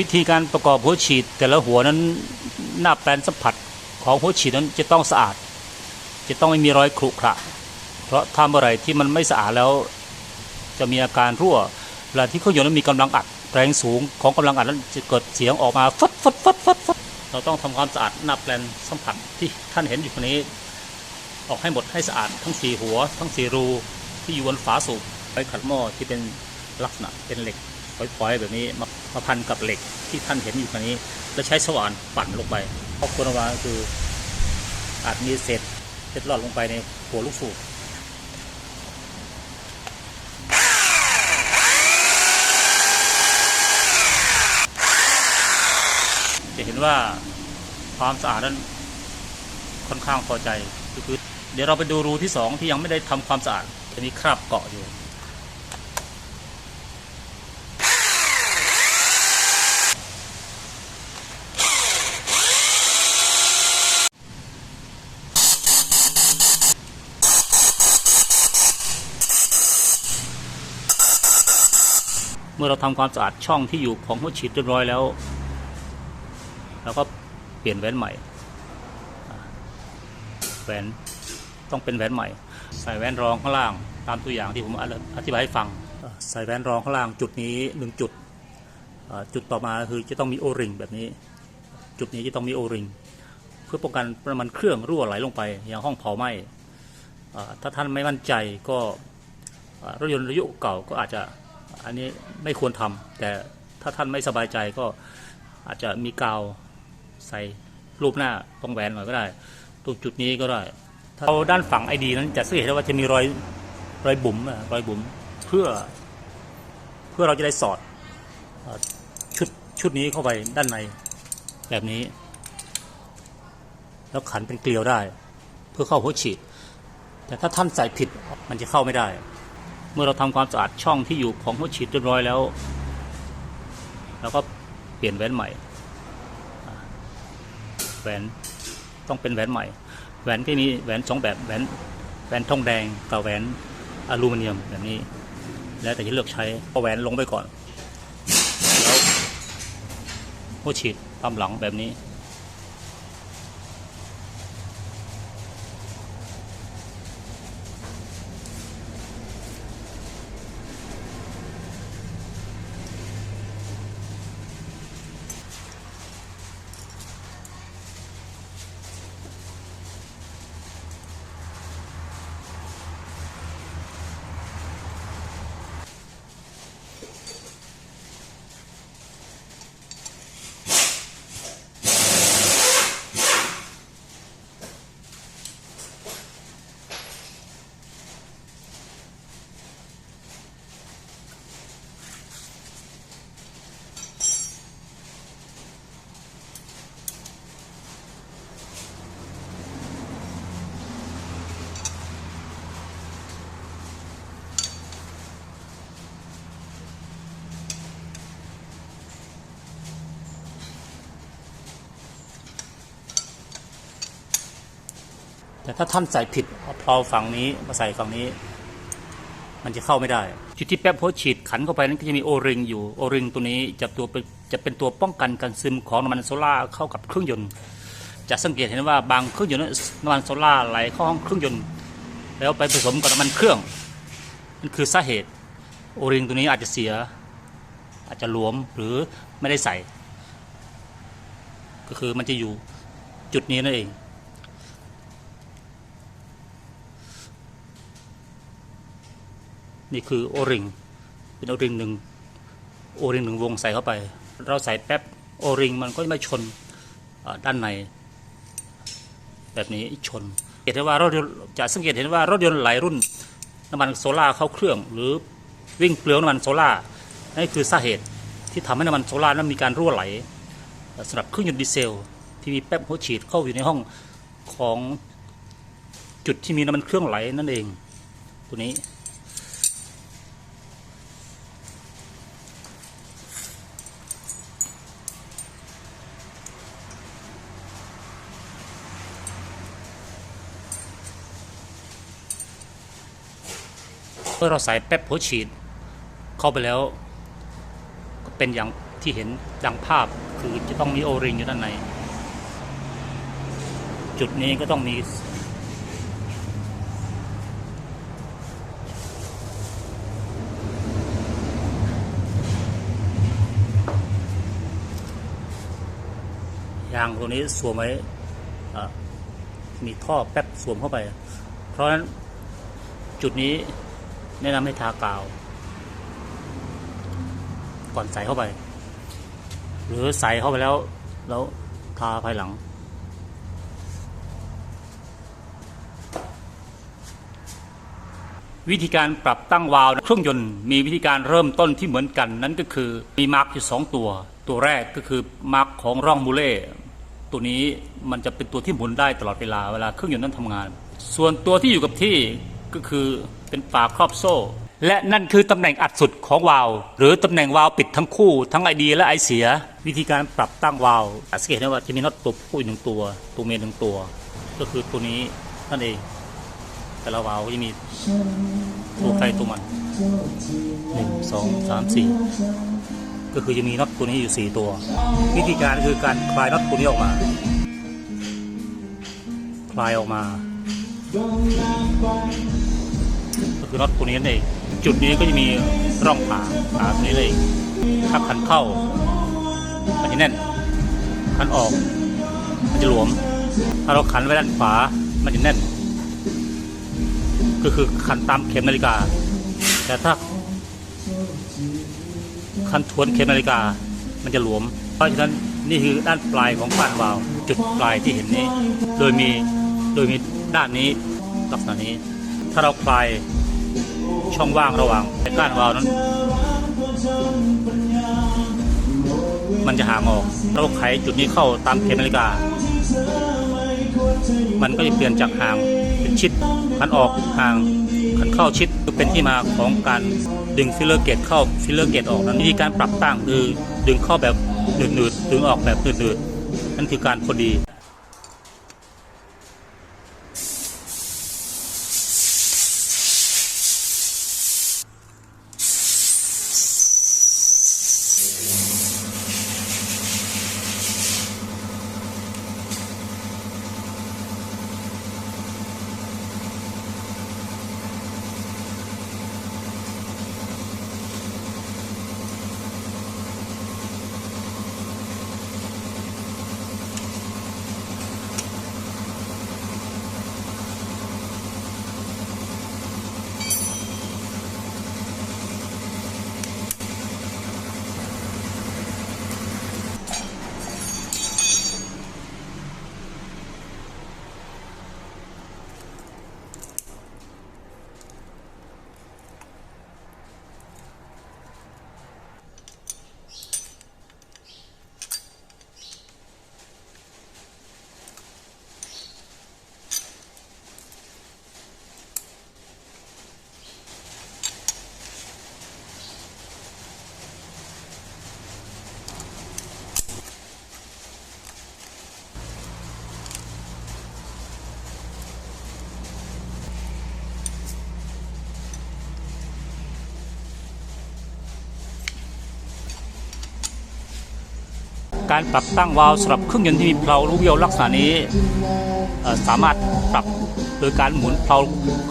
วิธีการประกอบหัวฉีด แต่ละหัวนั้นหน้าแปลนสัมผัสของหัวฉีดนั้นจะต้องสะอาด จะต้องไม่มีรอยขรุขระเพราะถ้าเมื่อไรที่มันไม่สะอาดแล้ว จะมีอาการรั่วเวลาที่เครื่องยนต์นั้นมีกำลังอัดแรงสูงของกำลังอัดนั้นจะเกิดเสียงออกมาฟัดฟัดฟัดฟัดฟัดเราต้องทำความสะอาดหน้าแปลนสัมผัสที่ท่านเห็นอยู่คนนี้ ออกให้หมดให้สะอาดทั้งสี่หัว ทั้งสี่รูที่อยู่บนฝาสูบไว้ขัดหม้อที่เป็นลักษณะเป็นเหล็กฝอยๆแบบนี้มา มาพันกับเหล็กที่ท่านเห็นอยู่คนนี้ แล้วใช้สว่านปั่นลงไปข้อควรระวังก็คืออาจมีเศษเล็ดลอดลงไปในหัวลูกสูบจะเห็นว่าความสะอาดนั้นค่อนข้างพอใจคือเดี๋ยวเราไปดูรูที่สองที่ยังไม่ได้ทำความสะอาดจะมีคราบเกาะอยู่ มื่อเราทำความสะอาดช่องที่อยู่ของหัวฉีดเรียบร้อยแล้วแล้วก็เปลี่ยนแหวนใหม่แหวนต้องเป็นแหวนใหม่ ใส่แหวนรองข้างล่างตามตัวอย่างที่ผมอธิบายให้ฟัง ใส่แหวนรองข้างล่างจุดนี้หนึ่งจุดจุดต่อมาคือจะต้องมีโอริงแบบนี้ จุดนี้จะต้องมีโอริงเพื่อป้องกันน้ำมันเครื่องรั่วไหลลงไปอย่างห้องเผาไหม้ถ้าท่านไม่มั่นใจก็รถยนต์อายุเก่าก็อาจจะ อันนี้ไม่ควรทำแต่ถ้าท่านไม่สบายใจก็อาจจะมีกาวใส่รูปหน้าตรงแหวนหน่อยก็ได้ ตรงจุดนี้ก็ได้ถ้าเราด้านฝั่งไอดีนั้นจะสังเกตได้ว่าจะมีรอยรอยบุ๋มอะรอยบุ๋มเพื่อ เพื่อเราจะได้สอดชุดชุดนี้เข้าไปด้านในแบบนี้ แล้วขันเป็นเกลียวได้ เพื่อเข้าหัวฉีด แต่ถ้าท่านใส่ผิดมันจะเข้าไม่ได้ เมื่อเราทำความสะอาดช่องที่อยู่ของหัวฉีดเรียบร้อยแล้วแล้วก็เปลี่ยนแหวนใหม่แหวนต้องเป็นแหวนใหม่ แหวนที่มีแหวนสองแบบแหวนแหวนทองแดงกับแหวนอลูมิเนียมแบบนี้ แล้วแต่จะเลือกใช้เอาแหวนลงไปก่อน แล้วหัวฉีดตามหลังแบบนี้ แต่ถ้าท่านใส่ผิดเอาพลาฝั่งนี้มาใส่ฝั่งนี้ มันจะเข้าไม่ได้ จุดที่แป๊บโพฉีดขันเข้าไปนั้นก็จะมีโอริงอยู่โอริงตัวนี้จะตัวเป็นจะเป็นตัวป้องกันการซึมของน้ำมันโซล่าเข้ากับเครื่องยนต์ จะสังเกตเห็นว่าบางเครื่องยนต์นั้นน้ำมันโซล่าไหลเข้าห้องเครื่องยนต์ แล้วไปผสมกับน้ำมันเครื่องนั่นคือสาเหตุโอริงตัวนี้อาจจะเสีย อาจจะหลวมหรือไม่ได้ใส่ ก็คือมันจะอยู่จุดนี้นั่นเอง นี่คือโอริงเป็นโอริงหนึ่งโอริงหนึ่งวงใส่เข้าไป เราใส่แป๊บโอริงมันก็ไม่ชนด้านใน แบบนี้ชนเห็นได้ว่ารถยนต์จะสังเกตเห็นว่ารถยนต์หลายรุ่นน้ำมันโซล่าเข้าเครื่อง หรือวิ่งเปลืองน้ำมันโซล่านั่นคือสาเหตุที่ทำให้น้ำมันโซล่านั้นมีการรั่วไหลสำหรับเครื่องยนต์ดีเซล ที่มีแป๊บหัวฉีดเข้าอยู่ในห้องของจุดที่มีน้ำมันเครื่องไหลนั่นเองตัวนี้ เมื่อเราใส่แป๊บหัวฉีด เข้าไปแล้ว ก็เป็นอย่างที่เห็นดังภาพคือจะต้องมีโอริงอยู่ด้านใน จุดนี้ก็ต้องมียางตัวนี้สวมไว้มีท่อแป๊บสวมเข้าไป เพราะฉะนั้นจุดนี้ แนะนำให้ทากาว ก่อนใส่เข้าไป หรือใส่เข้าไปแล้ว แล้วทาภายหลัง วิธีการปรับตั้งวาล์วเครื่องยนต์มีวิธีการเริ่มต้นที่เหมือนกัน นั่นก็คือมีมาร์กอยู่สองตัว ตัวแรกก็คือมาร์กของร่องบูเล่ตัวนี้มันจะเป็นตัวที่หมุนได้ตลอดเวลาเวลาเครื่องยนต์นั้นทำงาน ส่วนตัวที่อยู่กับที่ก็คือ เป็นฝาครอบโซ่ และนั่นคือตำแหน่งอัดสุดของวาลหรือตำแหน่งวาลปิดทั้งคู่ทั้งไอดีและไอเสีย วิธีการปรับตั้งวาลสังเกตได้ว่าจะมีน็อตตัวผู้หนึ่งตัว ตัวเมียหนึ่งตัว ก็คือตัวนี้นั่นเอง แต่ละวาลก็จะมีตัวใครตัวมันหนึ่งสองสามสี่ก็คือจะมีน็อตตัวนี้อยู่สี่ตัว วิธีการคือการคลายน็อตตัวนี้ออกมา คลายออกมา ก็คือน็อตตัวนี้นั่นเองจุดนี้ก็จะมีร่องผ่าผ่าตรงนี้เลยถ้าขันเข้ามันจะแน่นขันออกมันจะหลวม ถ้าเราขันไว้ด้านขวามันจะแน่น ก็คือขันตามเข็มนาฬิกา แต่ถ้าคันทวนเข็มนาฬิกามันจะหลวม เพราะฉะนั้นนี่คือด้านปลายของก้านวาล์วจุดปลายที่เห็นนี้ โดยมีโดยมีด้านนี้ลักษณะนี้ ถ้าเราคลายช่องว่างระหว่างก้านวาวนั้น มันจะห่างออก เราไขจุดนี้เข้าตามเข็มนาฬิกา มันก็จะเปลี่ยนจากห่างเป็นชิดขันออกห่างขันเข้าชิดเป็นที่มาของการดึงฟิลเลอร์เกตเข้าฟิลเลอร์เกตออกนั้นวิธีการปรับตั้งคือดึงเข้าแบบหนืดๆดึงออกแบบหนืดๆนั่นคือการพอดี การปรับตั้งวาล์วสำหรับเครื่องยนต์ที่มีเพลาลูกเบี้ยวลักษณะนี้สามารถปรับโดยการหมุนเพลา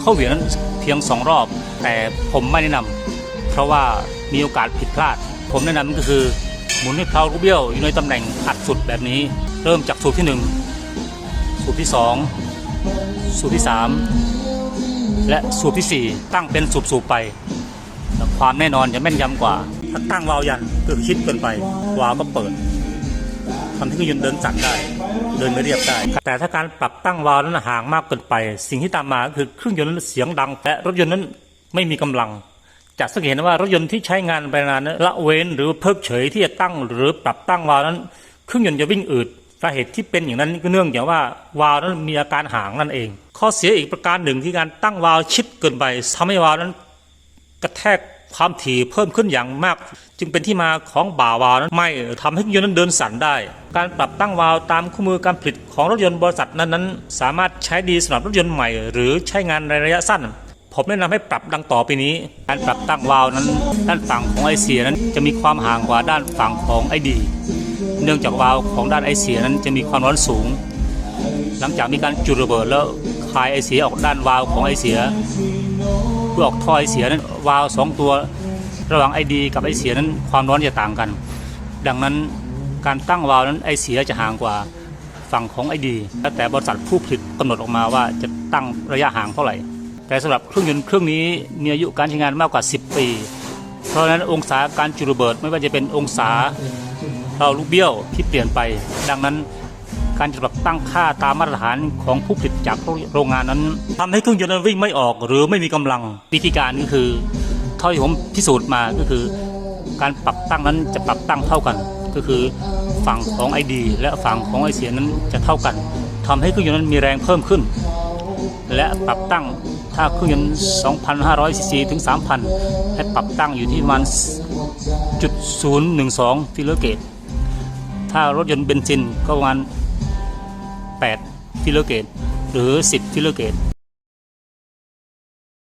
เข้าเหวี่ยงนั้นเพียงสองรอบ แต่ผมไม่แนะนำเพราะว่ามีโอกาสผิดพลาด ผมแนะนำก็คือหมุนให้เพลาลูกเบี้ยวอยู่ในตำแหน่งอัดสุดแบบนี้ เริ่มจากสูบที่หนึ่งสูบที่สองสูบที่สามและสูบที่สี่ตั้งเป็นสูบๆไป ความแน่นอนจะแม่นยำกว่าถ้าตั้งวาล์วยันคือชิดเกินไปวาล์วก็เปิด ทำให้เครื่องยนต์เดินสั่นได้ เดินไม่เรียบได้ แต่ถ้าการปรับตั้งวาล์วนั้นห่างมากเกินไป สิ่งที่ตามมาก็คือเครื่องยนต์นั้นเสียงดังและรถยนต์นั้นไม่มีกำลังจะสังเกตเห็นว่ารถยนต์ที่ใช้งานไปนานนั้นละเว้นหรือเพิกเฉยที่จะตั้งหรือปรับตั้งวาล์วนั้น เครื่องยนต์จะวิ่งอืดสาเหตุที่เป็นอย่างนั้นก็เนื่องจากว่าวาล์วนั้นมีอาการห่างนั่นเอง ข้อเสียอีกประการหนึ่งที่การตั้งวาล์วชิดเกินไปทำให้วาล์วนั้นกระแทก ความถี่เพิ่มขึ้นอย่างมาก จึงเป็นที่มาของบ่าวาล์วนั้นไม่ทำให้ยนต์นั้นเดินสั่นได้ การปรับตั้งวาล์วตามคู่มือการผลิตของรถยนต์บริษัทนั้นๆสามารถใช้ดีสำหรับรถยนต์ใหม่ หรือใช้งานในระยะสั้น ผมแนะนำให้ปรับดังต่อไปนี้ การปรับตั้งวาล์วนั้น ด้านฝั่งของไอเสียนั้นจะมีความห่างกว่าด้านฝั่งของไอดี เนื่องจากวาล์วของด้านไอเสียนั้นจะมีความร้อนสูง หลังจากมีการจุดระเบิดแล้วคายไอเสียออกด้านวาล์วของไอเสีย พื่อออกทอไอเสียนั้นวาล์วสองตัว ระหว่างไอดีกับไอเสียนั้นความร้อนจะต่างกัน ดังนั้นการตั้งวาล์วนั้นไอเสียจะห่างกว่าฝั่งของไอดีแล้วแต่บริษัทผู้ผลิตกำหนดออกมาว่าจะตั้งระยะห่างเท่าไหร่ แต่สำหรับเครื่องยนต์เครื่องนี้มีอายุการใช้งานมากกว่า 10 ปี เพราะฉะนั้นองศาการจุดระเบิดไม่ว่าจะเป็นองศาเราลูกเบี้ยวที่เปลี่ยนไป ดังนั้น การจะปรับตั้งค่าตามมาตรฐานของผู้ผลิตจากโรงงานนั้นทำให้เครื่องยนต์นั้นวิ่งไม่ออก หรือไม่มีกำลังวิธีการก็คือเท่าที่ผมพิสูจน์มาก็คือ การปรับตั้งนั้นจะปรับตั้งเท่ากัน ก็คือฝั่งของ ID และฝั่งของไอเสียนั้นจะเท่ากันทำให้เครื่องยนต์นั้นมีแรงเพิ่มขึ้น และปรับตั้งถ้าเครื่องยนต์2,500ซีซีถึง 3,000 ให้ปรับตั้งอยู่ที่ประมาณจุด012ฟิโลเกตถ้ารถยนต์เบนซินก็ประมาณ 8 ฟิโลเกตหรือ 10 ฟิโลเกต